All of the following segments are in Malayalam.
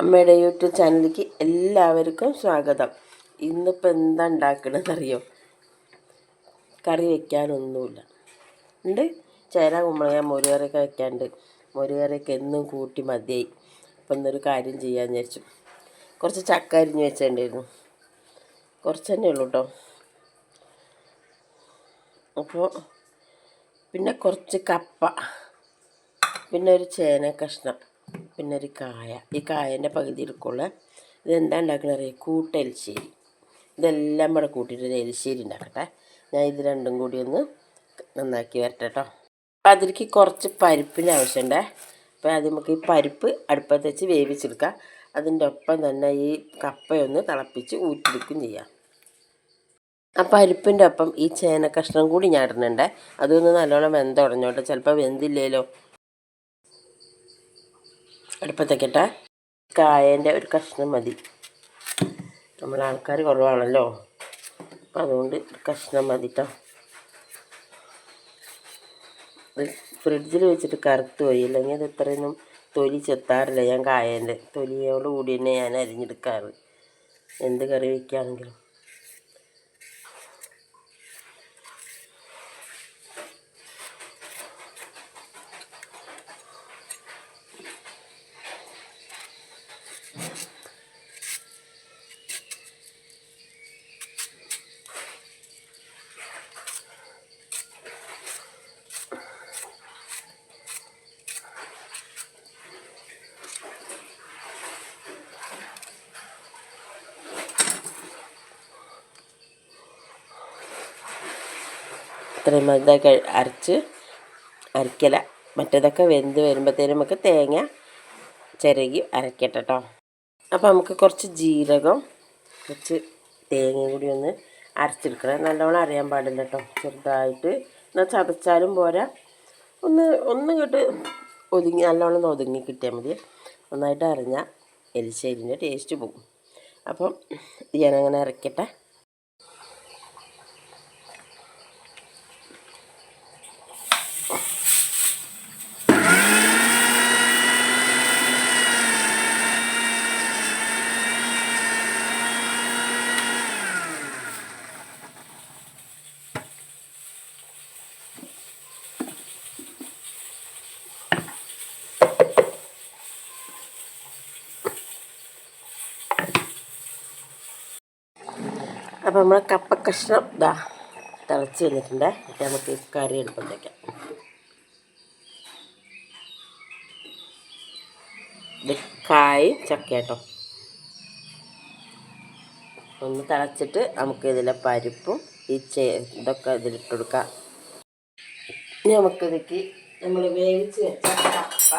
അമ്മയുടെ യൂട്യൂബ് ചാനലിലേക്ക് എല്ലാവർക്കും സ്വാഗതം. ഇന്നിപ്പോൾ എന്താ ഉണ്ടാക്കണമെന്നറിയോ കറി വെക്കാനൊന്നുമില്ല. ഉണ്ട്? ചേര കുമ്പളങ്ങ മുരുകറിയൊക്കെ വെക്കാണ്ട്. മുരുകറിയൊക്കെ എന്നും കൂട്ടി മതിയായി. അപ്പം എന്നൊരു കാര്യം ചെയ്യാമെന്ന് വിചാരിച്ചു. കുറച്ച് ചക്ക അരിഞ്ഞ് വെച്ചിട്ടുണ്ടായിരുന്നു കുറച്ച് തന്നെ ഉള്ളൂ കേട്ടോ അപ്പോൾ പിന്നെ കുറച്ച് കപ്പ. പിന്നെ ഒരു ചേന കഷ്ണം പിന്നെ ഒരു കായ. ഈ കായന്റെ പകുതി എടുക്കുള്ള. ഇതെന്താ ഉണ്ടാക്കണത് കൂട്ട എലിശ്ശേരി ഇതെല്ലാം കൂടെ കൂട്ടിയിട്ട് ഒരു എലിശ്ശേരി ഉണ്ടാക്കട്ടെ. ഞാൻ ഇത് രണ്ടും കൂടി ഒന്ന് നന്നാക്കി വരട്ടെ കേട്ടോ അപ്പം അതിലേക്ക് കുറച്ച് പരിപ്പിന് ആവശ്യമുണ്ടേ. അപ്പോൾ ആദ്യം നമുക്ക് ഈ പരിപ്പ് അടുപ്പത്ത് വെച്ച് വേവിച്ചെടുക്കാം. അതിന്റെ ഒപ്പം തന്നെ ഈ കപ്പയൊന്ന് തിളപ്പിച്ച് ഊറ്റിയെടുക്കുകയും ചെയ്യാം. ആ പരിപ്പിന്റെ ഒപ്പം ഈ ചേന കഷ്ണം കൂടി ഞാൻ ഇടുന്നുണ്ട്. അതൊന്ന് നല്ലോണം വെന്തുടഞ്ഞോട്ടെ. ചിലപ്പോൾ വെന്തില്ലേലോ. അടുപ്പത്തേക്കിട്ട. കായേന്റെ ഒരു കഷ്ണം മതി. നമ്മൾ ആൾക്കാർ കുറവാണല്ലോ. അപ്പം അതുകൊണ്ട് ഒരു കഷ്ണം മതി കേട്ടോ ഫ്രിഡ്ജിൽ വെച്ചിട്ട് കറുത്ത് പോയി. അല്ലെങ്കിൽ അത് ഇത്രയൊന്നും തൊലി ചെത്താറില്ല. ഞാൻ കായേന്റെ തൊലിയോട് കൂടി തന്നെ ഞാൻ അരിഞ്ഞെടുക്കാറ്. എന്ത് കറി വയ്ക്കുകയാണെങ്കിലും ഇത്രയും ഇതൊക്കെ അരച്ച് അരക്കല മറ്റേതൊക്കെ വെന്ത് വരുമ്പോഴത്തേനും നമുക്ക് തേങ്ങ ചിരകി അരക്കട്ടെ കേട്ടോ അപ്പോൾ നമുക്ക് കുറച്ച് ജീരകം കുറച്ച് തേങ്ങയും കൂടി ഒന്ന് അരച്ചെടുക്കണം. നല്ലോണം അറിയാൻ പാടില്ല കേട്ടോ ചെറുതായിട്ട് എന്നാൽ ചതച്ചാലും പോരാ. ഒന്ന് ഒന്ന് കേട്ട് ഒതുങ്ങി നല്ലോണം ഒതുങ്ങി കിട്ടിയാൽ മതി. നന്നായിട്ട് അറിഞ്ഞാൽ എലിശ്ശേരിന്റെ ടേസ്റ്റ് പോകും അപ്പം ഞാനങ്ങനെ അരക്കട്ടെ. അപ്പോൾ നമ്മൾ കപ്പ കഷ്ണം ഇതാ തിളച്ച് വന്നിട്ടുണ്ട്. എന്നിട്ട് നമുക്ക് കറി എടുപ്പത്തേക്കാം ഇത് കായും ചക്കയാട്ടോ. ഒന്ന് തിളച്ചിട്ട് നമുക്ക് ഇതിലെ പരിപ്പും ഈ ചേ ഇതൊക്കെ ഇതിലിട്ട് കൊടുക്കാം. ഇനി നമുക്കിതൊക്കെ നമ്മൾ വേവിച്ച് വെച്ച കപ്പ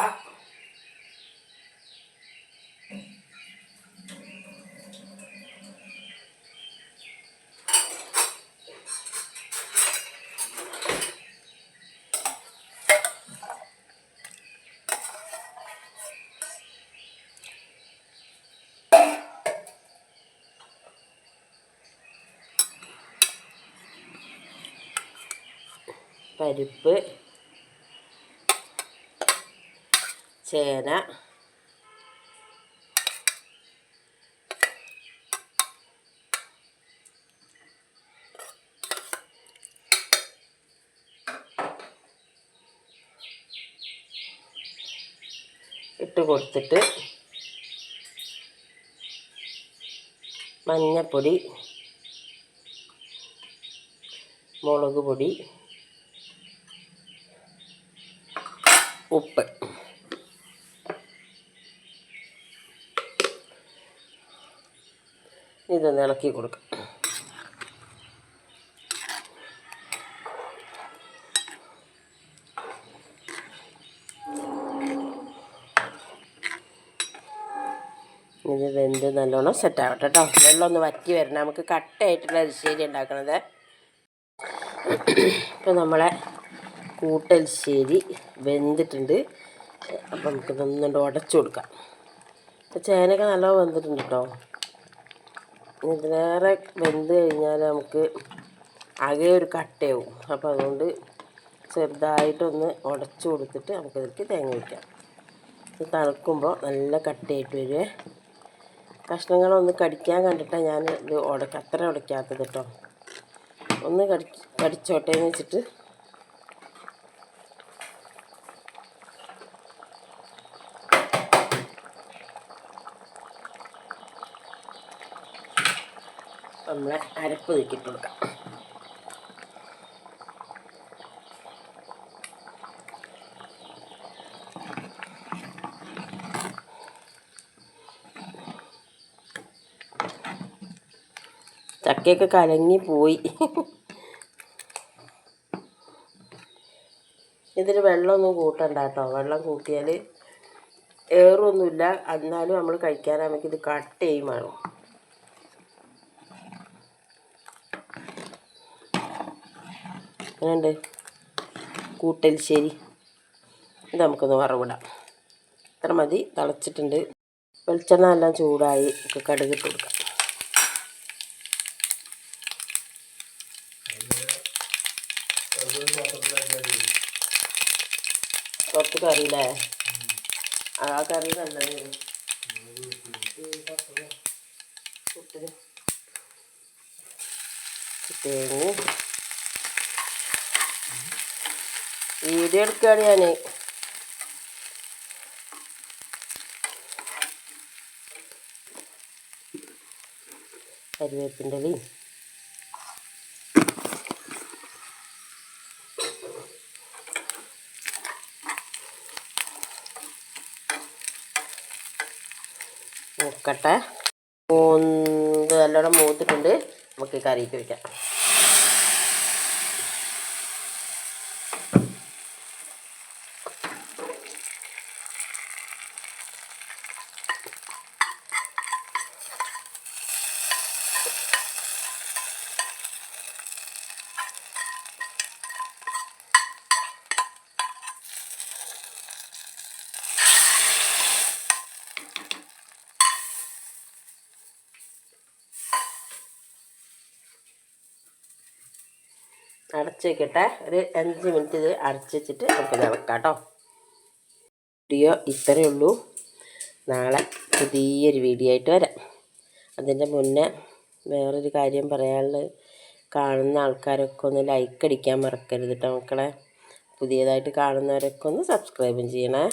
പരിപ്പ് ചേന ഇട്ട് കൊടുത്തിട്ട് മഞ്ഞപ്പൊടി മുളക് പൊടി ഉപ്പ്. ഇതൊന്ന് ഇളക്കി കൊടുക്കാം. ഇത് വെന്ത് നല്ലോണം സെറ്റ് ആവട്ടെ കേട്ടോ വെള്ളം ഒന്ന് വറ്റി വരണം. നമുക്ക് കട്ടയായിട്ടുള്ള അരിശേരി ഉണ്ടാക്കണത്. ഇപ്പോൾ നമ്മളെ കൂട്ടൽശ്ശേരി വെന്തിട്ടുണ്ട്. അപ്പം നമുക്ക് നന്നുകൊണ്ട് ഉടച്ചു കൊടുക്കാം. അപ്പോൾ ചേനയൊക്കെ നല്ല വെന്തിട്ടുണ്ട് കേട്ടോ ഇതിലേറെ വെന്ത് കഴിഞ്ഞാൽ നമുക്ക് ആകെ ഒരു കട്ടയാവും. അപ്പോൾ അതുകൊണ്ട് ചെറുതായിട്ടൊന്ന് ഉടച്ചു കൊടുത്തിട്ട് നമുക്കതിലേക്ക് തേങ്ങ വയ്ക്കാം ഇത് തണുക്കുമ്പോൾ നല്ല കട്ടയായിട്ട് വരുവേ കഷ്ണങ്ങളൊന്ന് കടിക്കാൻ കണ്ടിട്ടാണ് ഞാൻ ഇത് ഉടക്ക അത്ര ഉടയ്ക്കാത്തത് കേട്ടോ ഒന്ന് കടി കടിച്ചോട്ടേന്ന് വെച്ചിട്ട് നമ്മളെ അരപ്പ് നീക്കിയിട്ട് കൊടുക്കാം. ചക്കയൊക്കെ കലങ്ങി പോയി. ഇതിന് വെള്ളമൊന്നും കൂട്ടണ്ട കേട്ടോ. വെള്ളം കൂട്ടിയാൽ ഏറൊന്നുമില്ല എന്നാലും നമ്മൾ കഴിക്കാനാണെങ്കിൽ ഇത് കട്ട് ചെയ്യും വേണം. അങ്ങനെയുണ്ട് കൂട്ടൽശ്ശേരി. ഇത് നമുക്കൊന്ന് വറവിടാം. ഇത്ര മതി. തിളച്ചിട്ടുണ്ട്. വെളിച്ചെണ്ണ എല്ലാം ചൂടായി നമുക്ക് കടുകിട്ട് കൊടുക്കാം. കുറച്ച് കറിയില്ലേ? ആ കറി നല്ലത്. തേങ്ങ വീഡിയോ എടുക്കുകയാണ് ഞാൻ കരിവേപ്പിന്റെ ലീ നോക്കട്ടെ മൂന്ന് നല്ലോണം മൂത്തിട്ടുണ്ട്. നമുക്ക് കറിയിട്ട് വയ്ക്കാം അടച്ച് വെക്കട്ടെ. ഒരു അഞ്ച് മിനിറ്റ് ഇത് അടച്ച് വെച്ചിട്ട് നമുക്ക് നടക്കാം കേട്ടോ വീഡിയോ ഇത്രയേ ഉള്ളൂ. നാളെ പുതിയൊരു വീഡിയോ ആയിട്ട് വരാം. അതിന്റെ മുന്നേ വേറൊരു കാര്യം പറയാനുള്ളത് കാണുന്ന ആൾക്കാരൊക്കെ ഒന്ന് ലൈക്ക് അടിക്കാൻ മറക്കരുത് കേട്ടോ മക്കളെ. പുതിയതായിട്ട് കാണുന്നവരൊക്കെ ഒന്ന് സബ്സ്ക്രൈബും ചെയ്യണേ.